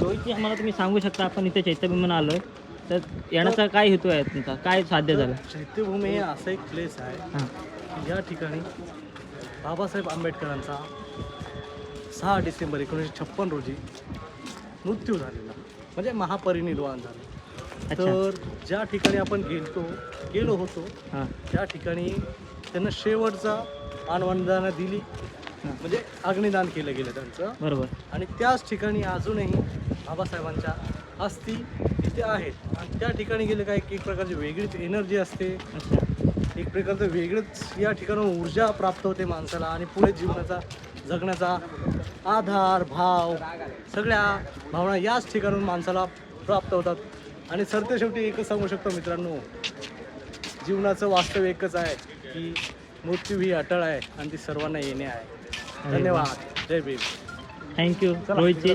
रोहितजी आम्हाला तुम्ही सांगू शकता आपण इथे चैत्यभूमीला आलोय. तर येण्याचा काय हेतू आहे तुमचा? काय साध्य झालं? चैत्यभूमी हे असं एक प्लेस आहे. हां. या ठिकाणी बाबासाहेब आंबेडकरांचा सहा डिसेंबर एकोणीसशे छप्पन रोजी मृत्यू झालेला. म्हणजे महापरिनिर्वाण झालं. अच्छा. तर ज्या ठिकाणी आपण गेलतो गेलो होतो हां. त्या ठिकाणी त्यांना शेवटचा मानवंदना दिली. म्हणजे अग्निदान केलं गेलं त्यांचं. बरोबर. आणि त्याच ठिकाणी अजूनही बाबासाहेबांच्या अस्थी तिथे आहेत. आणि त्या ठिकाणी गेले काय एक प्रकारची वेगळीच एनर्जी असते. एक प्रकारचं वेगळंच या ठिकाणून ऊर्जा प्राप्त होते माणसाला आणि पुढे जीवनाचा जगण्याचा आधार भाव सगळ्या भावना याच ठिकाणून माणसाला प्राप्त होतात. आणि सरते शेवटी एकच सांगू शकतो मित्रांनो जीवनाचं वास्तव एकच आहे की मृत्यू ही अटळ आहे आणि ती सर्वांना येणे आहे. धन्यवाद. जय भीम. Thank you Rohitji.